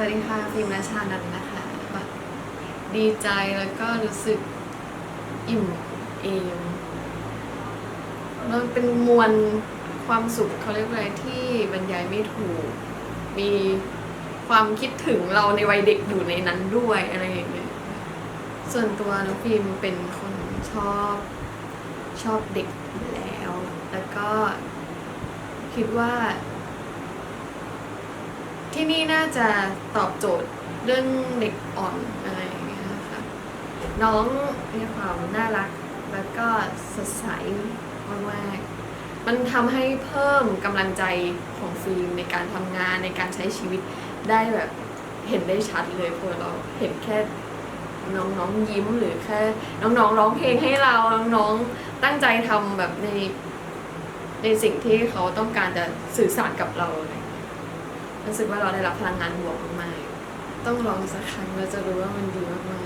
วัสดีค่ะฟิล์มราชานันนะคะดีใจแล้วก็รู้สึกอิ่มเอมมันเป็นมวลความสุขเขาเรียกว่าอะไรที่บรรยายไม่ถูก มีความคิดถึงเราในวัยเด็กอยู่ในนั้นด้วยอะไรอย่างเงี้ยส่วนตัวน้องฟิล์มเป็นคนชอบชอบเด็กแล้ว แล้วก็คิดว่า ที่นี่น่าจะตอบโจทย์เรื่องเด็กอ่อนอะไรอย่างเงี้ยค่ะน้องมีความน่ารักแล้วก็สดใสมากๆมันทำให้เพิ่มกำลังใจของฟิล์มในการทำงานในการใช้ชีวิตได้แบบเห็นได้ชัดเลยพอเราเห็นแค่น้องๆยิ้มหรือแค่น้องๆร้องเพลงให้เราน้องๆตั้งใจทำแบบในในสิ่งที่เขาต้องการจะสื่อสารกับเราเงี้ย รู้สึกว่าเราได้รับพลังงานบวกมากๆต้องลองสักครั้งเราจะรู้ว่ามันดีมาก